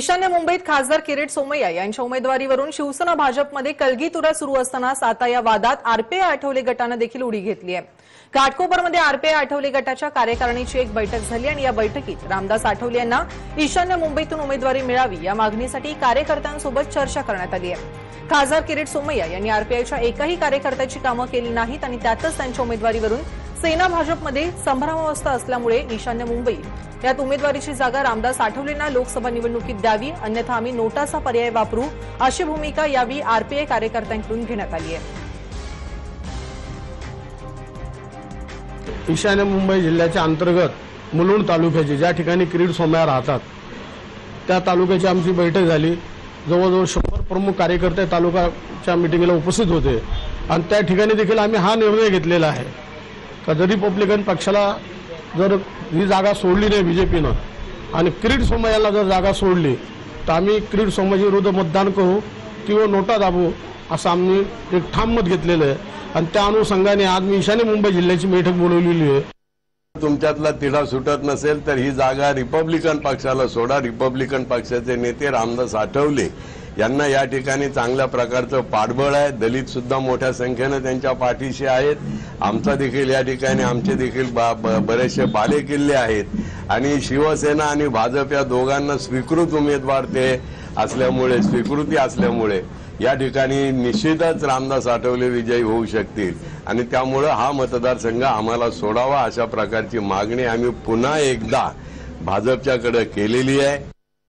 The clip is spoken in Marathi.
ईशान्य मुंबईत खासदार किरीट सोमय्या यांच्या उमेदवारीवरून शिवसेना भाजपमध्ये कलगीतुरा सुरू असतानाच आता या वादात आरपीआय आठवले गटानं देखील उडी घेतली आहे. घाटकोपरमध्ये आरपीआय आठवले गटाच्या कार्यकारिणीची एक बैठक झाली आणि या बैठकीत रामदास आठवले यांना ईशान्य मुंबईतून उमेदवारी मिळावी या मागणीसाठी कार्यकर्त्यांसोबत चर्चा करण्यात आली आहे. खासदार किरीट सोमय्या यांनी आरपीआयच्या एकाही कार्यकर्त्याची कामं केली नाहीत आणि त्यातच त्यांच्या उमेदवारीवरून सेना भाजपमध्ये संभ्रमावस्था असल्यामुळे ईशान्य मुंबई यात उमेदवारीची जागा रामदास आठवलेंना लोकसभा निवडणुकीत द्यावी अन्यथा आम्ही नोटाचा पर्याय वापरू अशी भूमिका यावेळी आरपीआय कार्यकर्त्यांकडून घेण्यात आली आहे. ईशान्य मुंबई जिल्ह्याच्या अंतर्गत मुलुंड तालुक्याची ज्या ठिकाणी किरीट सोमया राहतात त्या तालुक्याची आमची बैठक झाली. जवळजवळ शंभर प्रमुख कार्यकर्ते तालुकाच्या मिटिंगला उपस्थित होते. आणि त्या ठिकाणी देखील आम्ही हा निर्णय घेतलेला आहे. का रिपब्लिकन पक्षाला जर ही जागा सोडली नाही बीजेपीनं आणि क्रीड समाजाला जर जागा सोडली तर आम्ही क्रीड सोमय्या विरुद्ध मतदान करू किंवा नोटा दाबू असं आम्ही एक ठाम मत घेतलेलं आहे. आणि त्या अनुषंगाने आज मी ईशान्य मुंबई जिल्ह्याची बैठक बोलवलेली आहे. तुमच्यातला तिढा सुटत नसेल तर ही जागा रिपब्लिकन पक्षाला सोडा. रिपब्लिकन पक्षाचे नेते रामदास आठवले यांना या ठिकाणी चांगल्या प्रकारचं पाठबळ आहे. दलित सुद्धा मोठ्या संख्येनं त्यांच्या पाठीशी आहेत. आमचा देखील या ठिकाणी आमचे देखील बा- ब- बरेचसे बाले किल्ले आहेत. आणि शिवसेना आणि भाजप या दोघांना स्वीकृत उमेदवार ते असल्यामुळे स्वीकृती असल्यामुळे या ठिकाणी निश्चितच रामदास आठवले विजयी होऊ शकतील. आणि त्यामुळं हा मतदारसंघ आम्हाला सोडावा अशा प्रकारची मागणी आम्ही पुन्हा एकदा भाजपच्याकडे केलेली आहे.